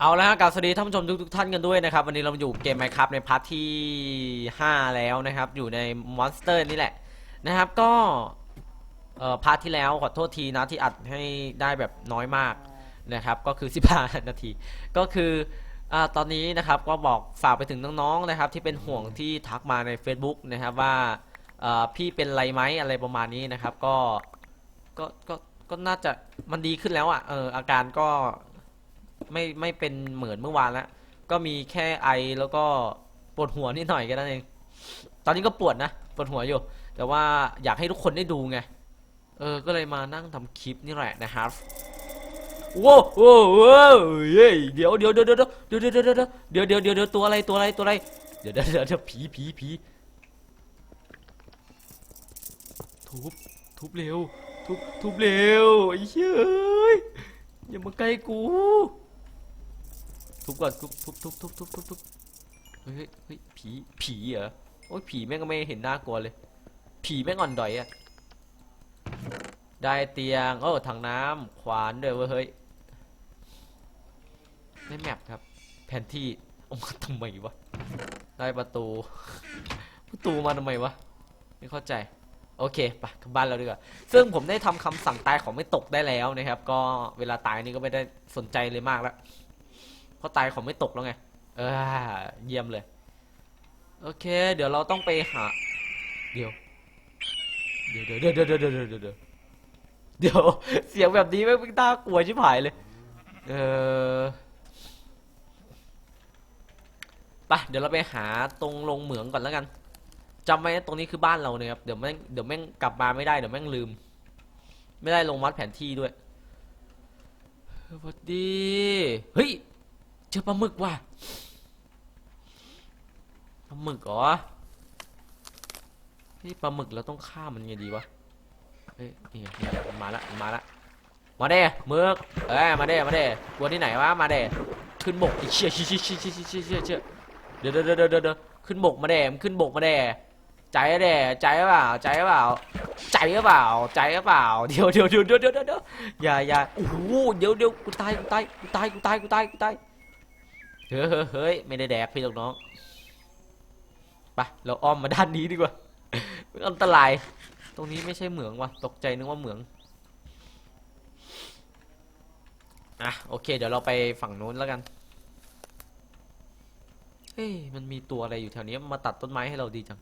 เอาละฮะกราบสวัสดีท่านผู้ชมทุกๆท่านกันด้วยนะครับ วันนี้เราอยู่เกม Minecraft ในพาร์ทที่ 5 แล้วนะครับ อยู่ในมอนสเตอร์นี่แหละนะครับก็เอ่อพาร์ทที่แล้วขอโทษทีนะที่อัดให้ได้แบบน้อยมากนะครับ ก็คือ 15 นาที ก็คืออาตอนนี้นะครับก็บอกฝากไปถึงน้องๆนะครับ ที่เป็นห่วงที่ทักมาใน Facebook นะครับว่าเอ่อพี่เป็นไรไหมอะไรประมาณนี้นะครับ ก็ก็ก็ก็น่าจะมันดีขึ้นแล้วอะ่ะเอออาการก็ ไม่ไม่เป็นเหมือนเมื่อวานแล้วก็มีแค่ไอแล้วก็ปวดหัวนิดหน่อยแค่นั้นเอง ตอนนี้ก็ปวดนะปวดหัวอยู่ แต่ว่าอยากให้ทุกคนได้ดูไง เออ ก็เลยมานั่งทำคลิปนี่แหละนะครับว้าวว้าวว้าวเฮ้ยเดี๋ยวเดี๋ยวเดี๋ยวเดี๋ยวเดี๋ยวเดี๋ยวเดี๋ยวเดี๋ยวเดี๋ยวเดี๋ยวเดี๋ยวตัวอะไรตัวอะไรตัวอะไร เดี๋ยวเดี๋ยวเดี๋ยวเดี๋ยวผีผีผีทุบทุบเร็ว ทุบทุบเร็วไอ้เฮ้ยอย่ามาใกล้กู ทุบก่อนทุบทุบทุบทุบทุบทุบทุบเฮ้ยเฮ้ยผีผีเหรอโอ้ยผีแม่งก็ไม่เห็นน่ากลัวเลย ผีแม่งอ่อนดอยอะได้เตียงโอ้ถังน้ำขวานด้วยเว้ยเฮ้ยได้แมปครับ แผนที่เอามาทำไมวะได้ประตู ประตูมาทำไมวะไม่เข้าใจโอเคไปกลับบ้านเราดีกว่า ซึ่งผมได้ทำคำสั่งตายของไม่ตกได้แล้วนะครับ ก็เวลาตายนี่ก็ไม่ได้สนใจเลยมากแล้ว เพราะตายเขาไม่ตกแล้วไง เออเยี่ยมเลย โอเค เดี๋ยวเราต้องไปหา เดี๋ยว เดี๋ยวเดี๋ยวเดี๋ยวเดี๋ยวเดี๋ยวเดี๋ยวเดี๋ยว เสียงแบบนี้ไม่งน่ากลัวชิบหายเลย เออปะเดี๋ยวเราไปหาตรงลงเหมืองก่อนแล้วกันจำไว้ตรงนี้คือบ้านเราเนี่ยครับ เดี๋ยวแม่งเดี๋ยวแม่งกลับมาไม่ได้เดี๋ยวแม่งลืม ไม่ได้ลงวัดแผนที่ด้วยสวัสดี เฮ้ย เจอปลาหมึกว่ะปลาหมึกเหรอเฮ้ยปลาหมึกเราต้องฆ่ามันไงดีวะเฮ้ยนี่ไงเฮียมันมาละมันมาละมาเด้หมึกเอ้ยมาเด้มาเด้กลัวที่ไหนวะมาเด้ขึ้นบกอีเชี่ยเชี่ยเชี่ยเชี่ยเชี่ยเชี่ยเชี่ยเชี่ยเดี๋ยวเดี๋ยวเดี๋ยวเดี๋ยวเดี๋ยวขึ้นบกมาเด้มันขึ้นบกมาเด้ใจเด้ใจเปล่าใจเปล่าใจเปล่าใจเปล่าเดียวเดี๋ยวเดี๋ยวเดี๋ยวเดี๋ยวเดี๋ยวอย่าอย่าโอ้โหเดี๋ยวเดี๋ยวกูตายกูตายกูตายกูตายกูตายกูตาย เฮ้ยเฮ้ยไม่ได้แดกพี่หรอกน้องไปเราอ้อมมาด้านนี้ดีกว่าอันตราย ตรงนี้ไม่ใช่เหมืองว่ะตกใจนึกว่าเหมืองอะโอเค เดี๋ยวเราไปฝั่งนู้นแล้วกันเฮ้ยมันมีตัวอะไรอยู่แถวนี้มาตัดต้นไม้ให้เราดีจัง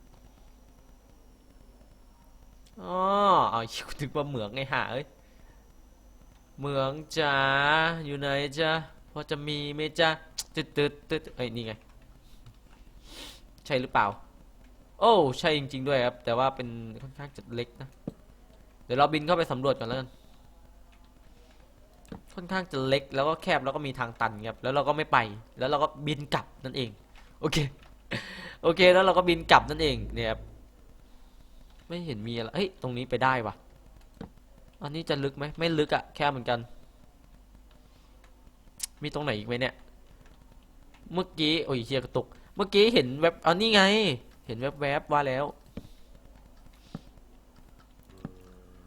อ๋อเอาถึงว่าเหมืองไงห่าเอ้ยเหมืองจ๋าอยู่ไหนจ๊ะ อจะมีไหมจ๊ะตึ๊ดตึ๊ดตึ๊ดเอ้ยนี่ไง ใช่หรือเปล่า โอ้ใช่จริง ๆ ด้วยครับ แต่ว่าเป็นค่อนข้างจะเล็กนะ เดี๋ยวเราบินเข้าไปสำรวจก่อนแล้วกัน ค่อนข้างจะเล็กแล้วก็แคบแล้วก็มีทางตันครับ แล้วเราก็ไม่ไป แล้วเราก็บินกลับนั่นเอง โอเค โอเค แล้วเราก็บินกลับนั่นเองเนี่ยครับ ไม่เห็นมีอะไร เฮ้ย ตรงนี้ไปได้วะอันนี้จะลึกไหม ไม่ลึกอะแค่เหมือนกัน มีตรงไหนอีกไหมเนี่ย เมื่อกี้โอ้ยเฮียกระตุก เมื่อกี้เห็นแวบอันนี้ไง เห็นแวบๆว่าแล้ว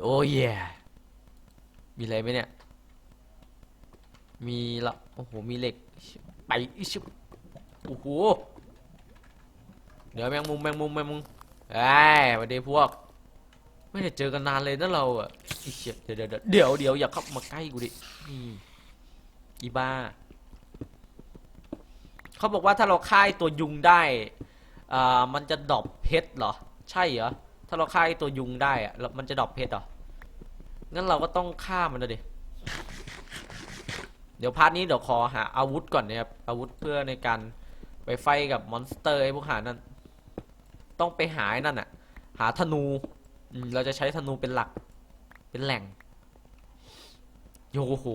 โอ้ยมีอะไรไหมเนี่ย มีละโอ้โห มีเหล็ก ไปอิชุบโอ้โห เดี๋ยวแมงมุมแมงมุมแมงมุมเอ้ยสวัสดีพวก ไม่ได้เจอกันนานเลยนะเราอะอิเชี่ยเดี๋ยวเดี๋ยวเดี๋ยวอย่าเข้ามาใกล้กูดินี่ อีบ้า เขาบอกว่าถ้าเราฆ่าไอ้ตัวยุงได้อ่ามันจะดรอปเพชรเหรอ ใช่เหรอ ถ้าเราฆ่าไอ้ตัวยุงได้อะมันจะดรอปเพชรเหรอ งั้นเราก็ต้องฆ่ามันนะดิเดี๋ยวพาร์ทนี้เดี๋ยวขอหาอาวุธก่อนนะครับ อาวุธเพื่อในการไปไฟกับมอนสเตอร์ไอ้พวกหานั่น ต้องไปหาไอ้นั่นอะหาธนู เราจะใช้ธนูเป็นหลัก เป็นแหล่ง โยโห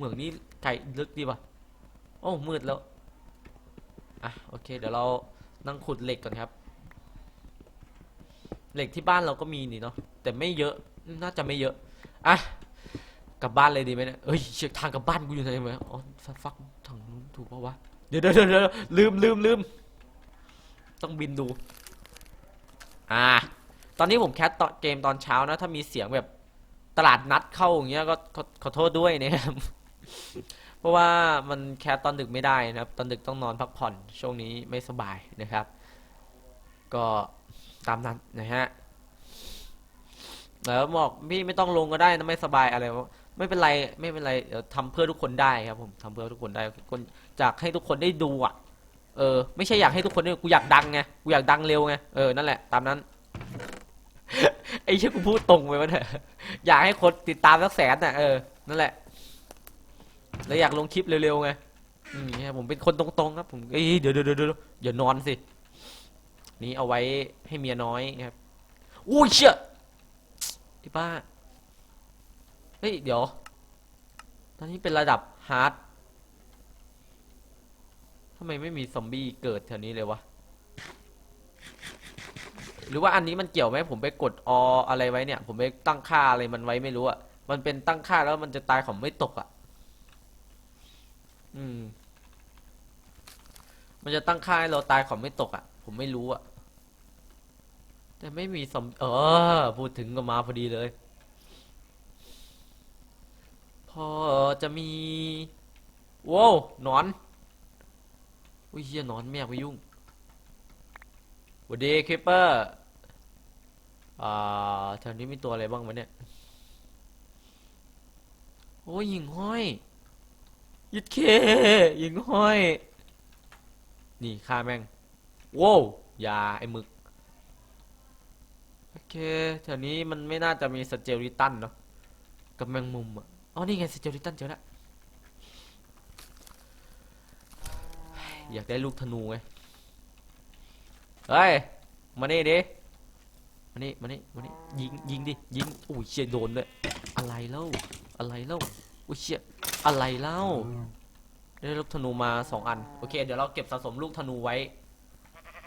เหมืองนี้ไกลลึกดีว่ะ โอ้มืดแล้ว อะโอเค เดี๋ยวเรานั่งขุดเหล็กก่อนครับ เหล็กที่บ้านเราก็มีนี่เนาะแต่ไม่เยอะน่าจะไม่เยอะ อะกลับบ้านเลยดีไหมเนี่ยเอ้ยเชือกทางกลับบ้านกูอยู่ไหนไหมอ๋อสักฟักทางนู้นถูกปะวะ เดี๋ยวเดี๋ยวเดี๋ยวลืมลืมลืมต้องบินดู อ่า ตอนนี้ผมแคสตอนเกมตอนเช้านะ ถ้ามีเสียงแบบตลาดนัดเข้าอย่างเงี้ยก็ขอโทษด้วยนะครับ เพราะว่ามันแคสตอนดึกไม่ได้นะครับ ตอนดึกต้องนอนพักผ่อนช่วงนี้ไม่สบายนะครับ ก็ตามนั้นนะฮะแล้วบอกพี่ไม่ต้องลงก็ได้นะไม่สบายอะไรวะไม่เป็นไรไม่เป็นไรเดี๋ยวทำเพื่อทุกคนได้ครับผมทำเพื่อทุกคนได้คนจากให้ทุกคนได้ดูอะ เออ ไม่ใช่อยากให้ทุกคนได้กูอยากดังไงกูอยากดังเร็วไงเออนั่นแหละตามนั้นไอ้เชี่ยกูพูดตรงไปวะเนี่ยอยากให้คนติดตามสักแสนน่ะเออนั่นแหละ แล้วอยากลงคลิปเร็วๆไงอืมเนี่ยผมเป็นคนตรงๆครับผมเอ้ยเดี๋ยวเดี๋ยวเดี๋ยวเดี๋ยวอย่านอนสิ นี่เอาไว้ให้เมียน้อยครับอุ้ยเชี่ยไอ้ป้าเฮ้ยเดี๋ยว ตอนนี้เป็นระดับฮาร์ดทำไมไม่มีซอมบี้เกิดแถวนี้เลยวะ หรือว่าอันนี้มันเกี่ยวไหมผมไปกดออะไรไว้เนี่ย ผมไปตั้งค่าอะไรมันไว้ไม่รู้อะมันเป็นตั้งค่าแล้วมันจะตายของไม่ตกอะ อืม มันจะตั้งค่าให้เราตายของไม่ตกอะผมไม่รู้อะแต่ไม่มีซอมเออ พูดถึงก็มาพอดีเลย พอจะมีว้าวหนอน อุ้ยเฮียหนอนไม่อยากไปยุ่งวัสดีคริปเปอร์ อ่าแถวนี้มีตัวอะไรบ้างวะเนี่ย โอ้ยหิ่งห้อย ยิดเคหิ่งห้อย นี่ฆ่าแม่งว้าวยาไอ้หมึก โอเคแถวนี้มันไม่น่าจะมีสเจลิตันเนาะกับแมงมุมอะอ๋อนี่ไงสเจลิตันเจอแล้วอยากได้ลูกธนูไง เฮ้ย มานี่ดิ มานี่ มานี่ มานี่ ยิง ยิงดิ ยิงอุ้ยเชี่ยโดนเลย อะไรเล่า อะไรเล่าอุ้ยเชี่ย อะไรเล่า ได้ลูกธนูมาสองอัน โอเค เดี๋ยวเราเก็บสะสมลูกธนูไว้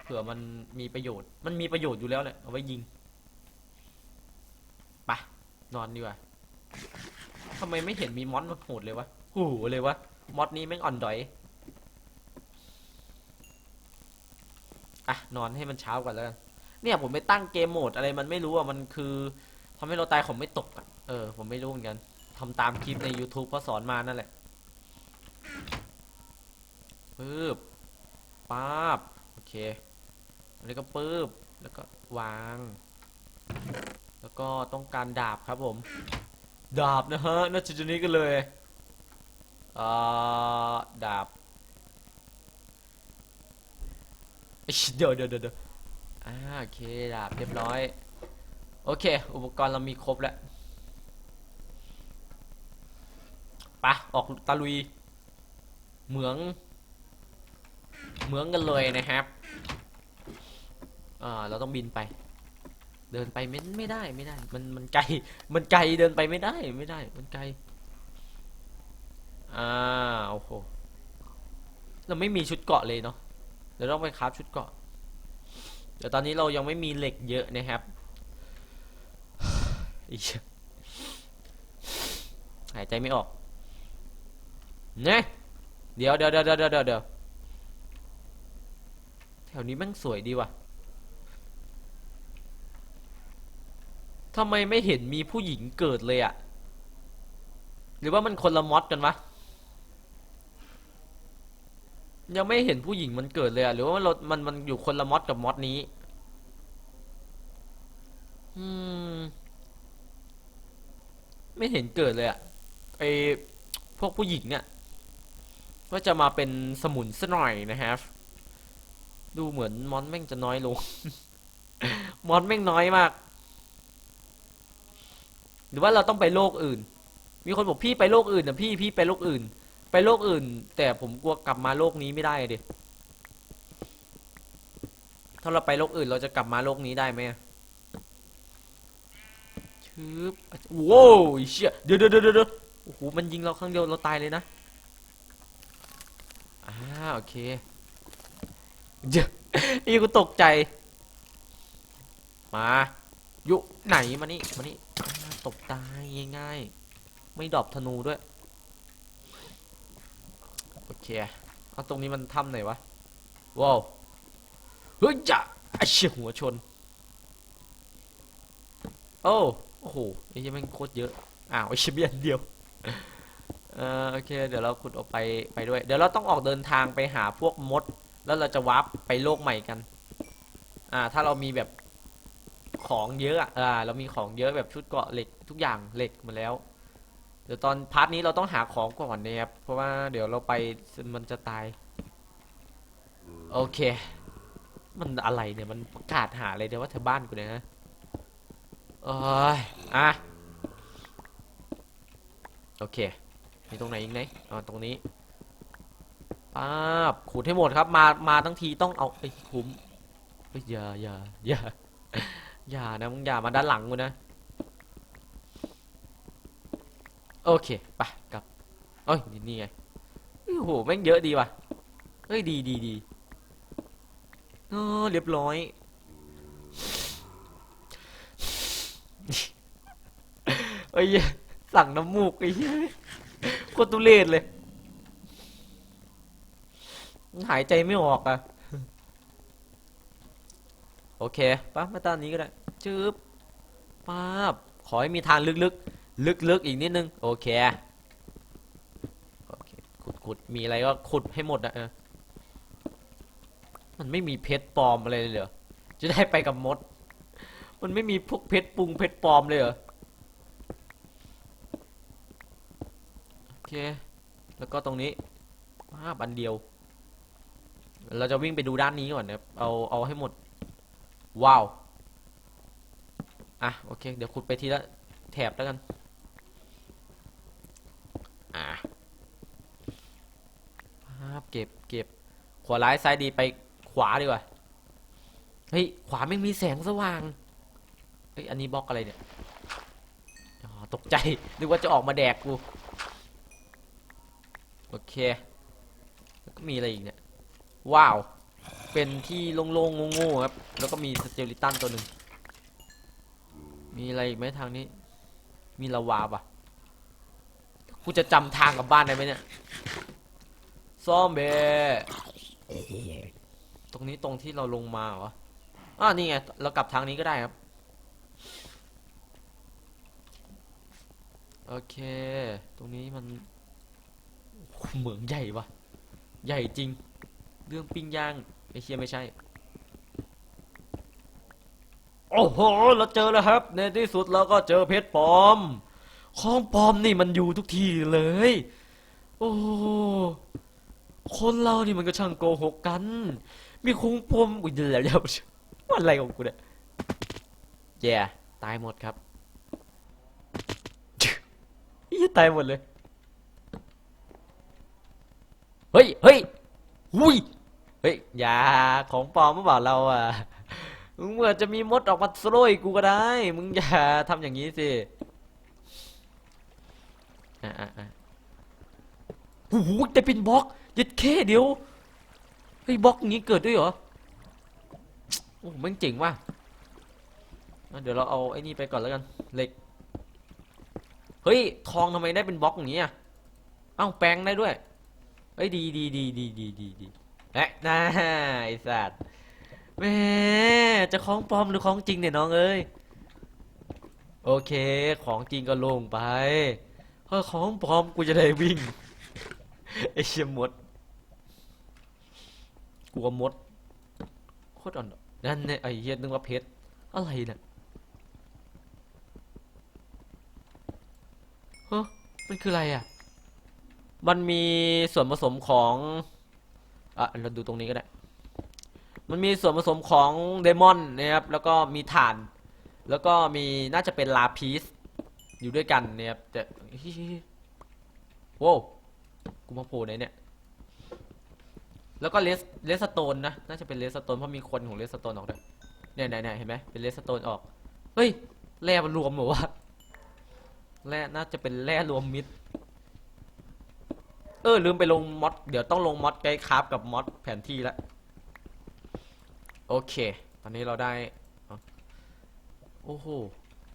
เผื่อมันมีประโยชน์ มันมีประโยชน์อยู่แล้วเนี่ยเอาไว้ยิงไปนอนดีกว่าทำไมไม่เห็นมีมอสโหดเลยวะโอ้โหเลยวะมอสนี้แม่งอ่อนดอยอะนอนให้มันเช้าก่อนแล้วกันเนี่ยผมไปตั้งเกมโหมดอะไรมันไม่รู้อะมันคือทำให้เราตายของไม่ตกอะเออ ผมไม่รู้เหมือนกัน ทำตามคลิปใน YouTube เขาสอนมานั่นแหละปึ๊บป๊าบโอเคอันนี้ก็ปึ๊บแล้วก็วาง แล้วก็ต้องการดาบครับผม ดาบนะฮะน่าจะจะนี้กันเลยอ่าดาบเอ้ยเดี๋ยวเดี๋ยวเดี๋ยวเดี๋ยวอ่าโอเคดาบเรียบร้อย โอเค อุปกรณ์เรามีครบแล้วไปะออกตะลุย เหมือง เหมืองกันเลยนะครับอ่าเราต้องบินไป เดินไปไม่ไม่ได้ไม่ได้ มันมันไกล มันไกลเดินไปไม่ได้ไม่ได้ มันไกล อ่าโอ้โห เราไม่มีชุดเกาะเลยเนาะ เดี๋ยวต้องไปคราฟชุดเกาะ เดี๋ยวตอนนี้เรายังไม่มีเหล็กเยอะนะครับอีเหี้ยหายใจไม่ออก นี่ยเดี๋ยวเดี๋ยวเดี๋ยวเดี๋ยวเดี๋ยวเดี๋ยวแถวนี้แม่งสวยดีว่ะทำไมไม่เห็นมีผู้หญิงเกิดเลยอะหรือว่ามันคนละมอดกันวะยังไม่เห็นผู้หญิงมันเกิดเลยอะหรือว่ามันมันมันอยู่คนละมอดกับมอดนี้ อืม ไม่เห็นเกิดเลยอะไอพวกผู้หญิงอะ ว่าจะมาเป็นสมุนซะหน่อยนะครับ ดูเหมือนมอนแม่งจะน้อยลง มอนแม่งน้อยมาก หรือว่าเราต้องไปโลกอื่น มีคนบอกพี่ไปโลกอื่นนะพี่พี่ไปโลกอื่น ไปโลกอื่น แต่ผมกลัวกลับมาโลกนี้ไม่ได้เดิถ้าเราไปโลกอื่นเราจะกลับมาโลกนี้ได้ไหมชึบโว้วไอ้เชี่ยเดี๋ยวเดี๋ยวเดี๋ยวเดี๋ยวโอ้โหมันยิงเราครั้งเดียวเราตายเลยนะาโอเคเดี๋ยวนี่กูตกใจ มาอยู่ไหนมานี่มานี่ตบตายง่ายๆไม่ดอปธนูด้วย โอเคเอาตรงนี้มันถ้ำไหนวะ ว้าว เฮ้ยจ้ะไอ้เชี่ยหัวชน โอ้โอ้โหไอ้เหี้ยแม่งโคตรเยอะ อ้าวไอ้เชี่ยเบียนเดียว เออโอเค เดี๋ยวเราขุดออกไปไปด้วย เดี๋ยวเราต้องออกเดินทางไปหาพวกมด แล้วเราจะวาร์ปไปโลกใหม่กัน อ่า ถ้าเรามีแบบของเยอะอ่า เรามีของเยอะแบบชุดเกราะเหล็กทุกอย่างเหล็กหมาแล้ว เดี๋ยวตอนพาร์ทนี้เราต้องหาของก่อนนะครับ เพราะว่าเดี๋ยวเราไปมันจะตาย โอเค มันอะไรเนี่ย มันประกาศหาอะไรเดี๋ยวว่าเธอบ้านกูเนี่ยนะเอ้ยอะ โอเค มีตรงไหนอีกไหมอ๋อตรงนี้ป๊าบขูดให้หมดครับ มา มาทั้งทีต้องเอาไอ้คุ้มเฮ้ยอย่าอย่าอย่าอย่านะมึงอย่ามาด้านหลังกูนะ โอเคไปกลับเอ้ยนี่ไงโอ้โหแม่งเยอะดีว่ะเฮ้ยดีดีดีเออเรียบร้อยเอ้ยสั่งน้ำมูกไอ้เหี้ย โคตรตุเรศเลย หายใจไม่ออกอะโอเคปั๊บมาตอนนี้ก็ได้จึ๊บปั๊บขอให้มีทางลึกๆ ลึกๆ อีกนิดนึง โอเค โอเค ขุดขุดมีอะไรก็ขุดให้หมดอะเออ มันไม่มีเพชรปลอมอะไรเลยเหรอ จะได้ไปกับมด มันไม่มีพวกเพชรปรุงเพชรปลอมเลยเหรอ แล้วก็ตรงนี้ภาพอันเดียว เราจะวิ่งไปดูด้านนี้ก่อนนะครับ เอา เอาให้หมด ว้าว อะ โอเค เดี๋ยวขุดไปทีละแถบแล้วกัน อะภาพเก็บ เก็บ ขวาร้ายซ้ายดีไปขวาดีกว่า เฮ้ย ขวาไม่มีแสงสว่าง เฮ้ย อันนี้บล็อกอะไรเนี่ยตกใจ นึกว่าจะออกมาแดกกู เคแล้วก็มีอะไรอีกเนี่ย ว้าว เป็นที่โล่งๆโง่ๆครับ แล้วก็มีสเจลิตันตัวหนึ่ง มีอะไรอีกไหมทางนี้ มีลาวาปะกูจะจำทางกลับบ้านได้ไหมเนี่ย ซอมเบตรงนี้ตรงที่เราลงมาเหรออ่านี่ไง เรากลับทางนี้ก็ได้ครับ โอเค ตรงนี้มัน เหมืองใหญ่ปะใหญ่จริง เรื่องปิ้งย่างไอเชียไม่ใช่ โอ้โห เราเจอแล้วครับ ในที่สุดเราก็เจอเพชรปลอม ของปลอมนี่มันอยู่ทุกที่เลย โอ้คนเรานี่มันก็ช่างโกหกกัน มีคงปลอมอุ้ยเดี๋ยวเดี๋ยวว่อะไรของกูเนี่ยแย่ตายหมดครับยี่ตายหมดเลย เฮ้ยเฮ้ยหุยเฮ้ยอย่าของปลอมเมื่อบ่าเราอะมึงเมื่อจะมีมดออกมาสโลยกูก็ได้ มึงอย่าทำอย่างนี้สิอะอะอะโอ้โหแต่เป็นบล็อกยัดแค่เดียวเฮ้ยบล็อกอย่างนี้เกิดด้วยเหรอโอ้มันเจ๋งว่ะอะเดี๋ยวเราเอาไอ้นี่ไปก่อนแล้วกันเหล็กเฮ้ยทองทำไมได้เป็นบล็อกอย่างนี้อะเอ้าแปลงได้ด้วย เฮ้ยดีดีดีดีดีดีดีเอ๊ะน่าไอสัตว์แม่จะของปลอมหรือของจริงเนี่ยน้องเอ้ยโอเค ของจริงก็ลงไปเพราะของปลอมกูจะได้วิ่งไอเชี่ยมดกลัวมดโคตรอ่อนนั่นเนี่ยไอเหี้ยนึกว่าเพชรอะไรเนี่ยเฮ้ยมันคืออะไรอะ มันมีส่วนผสมของอะเราดูตรงนี้ก็ได้ มันมีส่วนผสมของเดมอนนะครับแล้วก็มีถ่าน แล้วก็มีน่าจะเป็นลาพีสอยู่ด้วยกันนะครับแต่โว้กูมาโผล่ไหนเนี่ยแล้วก็เลสเลสโตนนะน่าจะเป็นเลสโตนเพราะมีคนของเลสโตนออกด้วยเนี่ยไหนเห็นไหมเป็นเลสโตนออกเฮ้ยแร่มันรวมเหรอวะแร่น่าจะเป็นแร่รวมมิตร เออลืมไปลงมอดเดี๋ยวต้องลงมอดไกด์คราฟกับมอดแผนที่แล้วโอเค ตอนนี้เราได้โอ้โห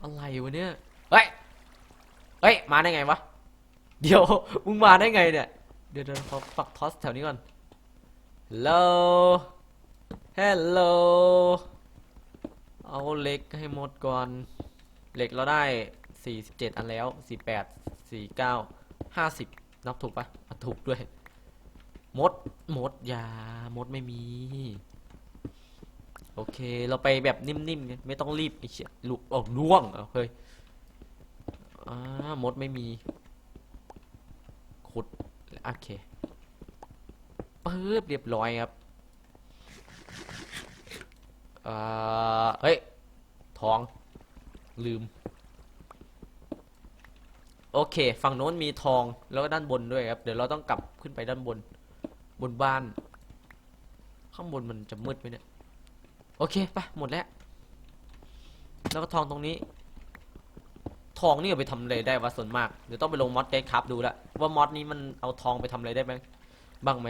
อะไรวะเนี่ยเฮ้ยเฮ้ยมาได้ไงวะเดี๋ยวมึงมาได้ไงเนี่ยเดี๋ยวเดี๋ยวขอปักทอสแถวนี้ก่อน hello hello เอาเหล็กให้หมดก่อนเหล็กเราได้ 47 อันแล้ว 48 49 50 นับถูกปะอะถูกด้วยมดมดยามดไม่มี โอเค เราไปแบบนิ่มๆไงไม่ต้องรีบไอ้เชี่ยลุกออกล่วงเอาเฮ้ยอ่ามดไม่มีขุดโอเคปึ๊บเรียบร้อยครับเอ่อเฮ้ย ทอง ลืม โอเค ฝั่งโน้นมีทองแล้วก็ด้านบนด้วยครับ เดี๋ยวเราต้องกลับขึ้นไปด้านบน บนบ้าน ข้างบนมันจะมืดไหมเนี่ย โอเคไปหมดแล้ว แล้วก็ทองตรงนี้ ทองนี่เอาไปทำอะไรได้วะส่วนมาก เดี๋ยวต้องไปลงมอดไกด์ครับดูละว่ามอดนี้มันเอาทองไปทำอะไรได้ไหมบ้างไหม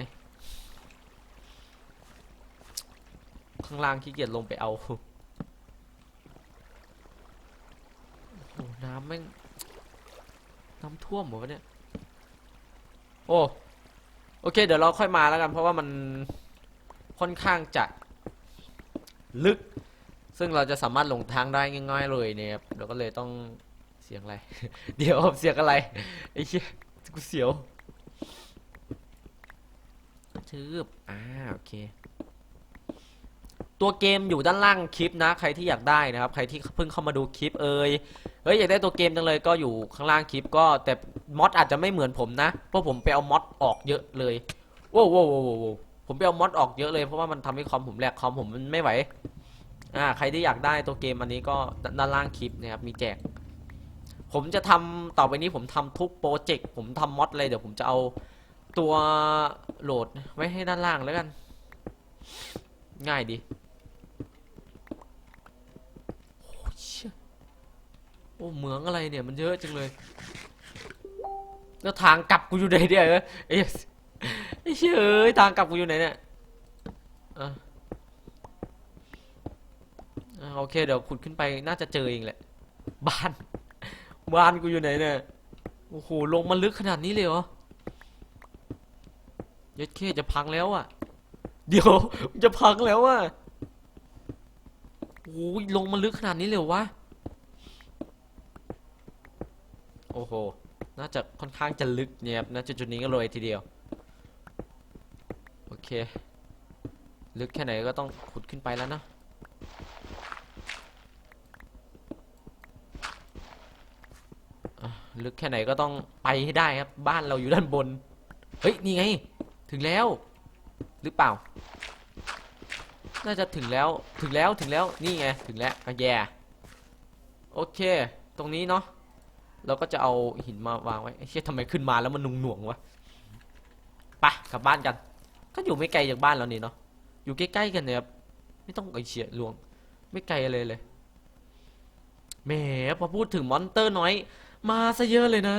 ข้างล่างขี้เกียจลงไปเอา โอ้น้ำแม่ง น้ำท่วมหมดวเนี่ย โอ้โอเค เดี๋ยวเราค่อยมาแล้วกัน เพราะว่ามันค่อนข้างจะลึก ซึ่งเราจะสามารถหลงทางได้ง่ายๆเลยเนี่ยครับเราก็เลยต้องเสียงอะไร เดี๋ยวเสียงอะไรไอ้เหี้ยกูเสียวชืบอ่าโอเค ตัวเกมอยู่ด้านล่างคลิปนะ ใครที่อยากได้นะครับ ใครที่เพิ่งเข้ามาดูคลิปเอ่ย ฮ้ยอยากได้ตัวเกมจังเลยก็อยู่ข้างล่างคลิปก็แต่มอดอาจจะไม่เหมือนผมนะเพราะผมไปเอามอดออกเยอะเลยโว้วโว้วโว้โว้วโว้วผมไปเอามอดออกเยอะเลยเพราะว่ามันทำให้คอมผมแหลกคอมผมมันไม่ไหวอ่าใครที่อยากได้ตัวเกมอันนี้ก็ด้านล่างคลิปนะครับมีแจก ผมจะทำต่อไปนี้ผมทำทุกโปรเจกต์ผมทำมอดเลยเดี๋ยวผมจะเอาตัวโหลดไว้ให้ด้านล่างแล้วกัน ง่ายดี โอ้เชี่ย โอ้เหมืองอะไรเนี่ยมันเยอะจังเลย แล้วทางกลับกูอยู่ไหนเนี่ยเอ้ยไอ้เหี้ยไอ้เชี่ยเอ้ยทางกลับกูอยู่ไหนเนี่ยอะโอเคเดี๋ยวขุดขึ้นไปน่าจะเจอเองแหละ บ้าน บ้านกูอยู่ไหนเนี่ยโอ้โหลงมาลึกขนาดนี้เลยเหรอย็ดเคจะพังแล้วอะ เดี๋ยวจะพังแล้วอะโอ้ยลงมาลึกขนาดนี้เลยวะ โอ้โห น่าจะค่อนข้างจะลึกเนี่ยครับณจุดจุดๆนี้ก็เลยทีเดียว โอเค ลึกแค่ไหนก็ต้องขุดขึ้นไปแล้วนะอะลึกแค่ไหนก็ต้องไปให้ได้ครับ บ้านเราอยู่ด้านบน เฮ้ย นี่ไง ถึงแล้ว หรือเปล่า น่าจะถึงแล้ว ถึงแล้ว ถึงแล้ว นี่ไง ถึงแล้วอะแย่ โอเค ตรงนี้เนาะ เราก็จะเอาหินมาวางไว้ไอ้เชี่ยทำไมขึ้นมาแล้วมันหนุ่งหน่วงวะไปกลับบ้านกัน ก็อยู่ไม่ไกลจากบ้านเรานี่เนาะอยู่ใกล้ๆกันเนี่ยครับไม่ต้องไอเชี่ยลวง ไม่ไกลเลยเลยแหมพอพูดถึงมอนเตอร์น้อย มาซะเยอะเลยนะ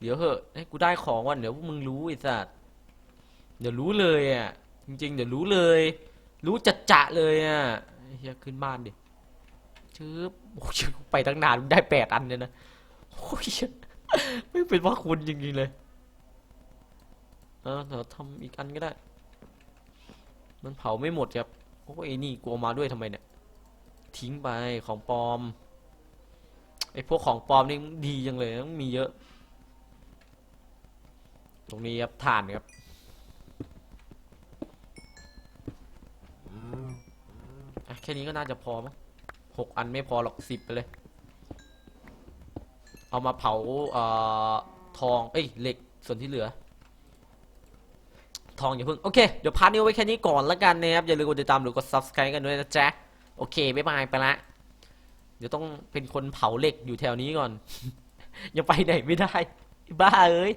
เดี๋ยวเหอะให้กูได้ของก่อนเดี๋ยวพวกมึงรู้ไอ้สัสเดี๋ยวรู้เลยอะจริงๆ เดี๋ยวรู้เลย รู้จัดจะเลยอะเฮียขึ้นบ้านดิ ชืบโอ้ยไปตั้งนานได้แปดอันเลยนะโอ้ยไม่เป็นว่าคุณจริงๆเลยเออเดี๋ยวทำอีกอันก็ได้ มันเผาไม่หมดครับโอ้ยไอ้นี่กลัวมาด้วยทำไมเนี่ย ทิ้งไปของปลอมไอ้พวกของปลอมนี่ดีจังเลยต้องมีเยอะ ตรงนี้ครับฐานครับแค่นี้ก็น่าจะพอมั้ง หกอันไม่พอหรอกสิบไปเลย เอามาเผาเอ่อทอง เอ้ยเหล็กส่วนที่เหลือ ทองอย่าเพิ่ง โอเค เดี๋ยวพาร์ทนี้ไว้แค่นี้ก่อนละกันนะครับ อย่าลืมกดติดตามหรือกด subscribe กันด้วยนะจ๊ะ โอเค บ๊ายบายไปละ เดี๋ยวต้องเป็นคนเผาเหล็กอยู่แถวนี้ก่อน ยังไปไหนไม่ได้ บ้าเอ้ย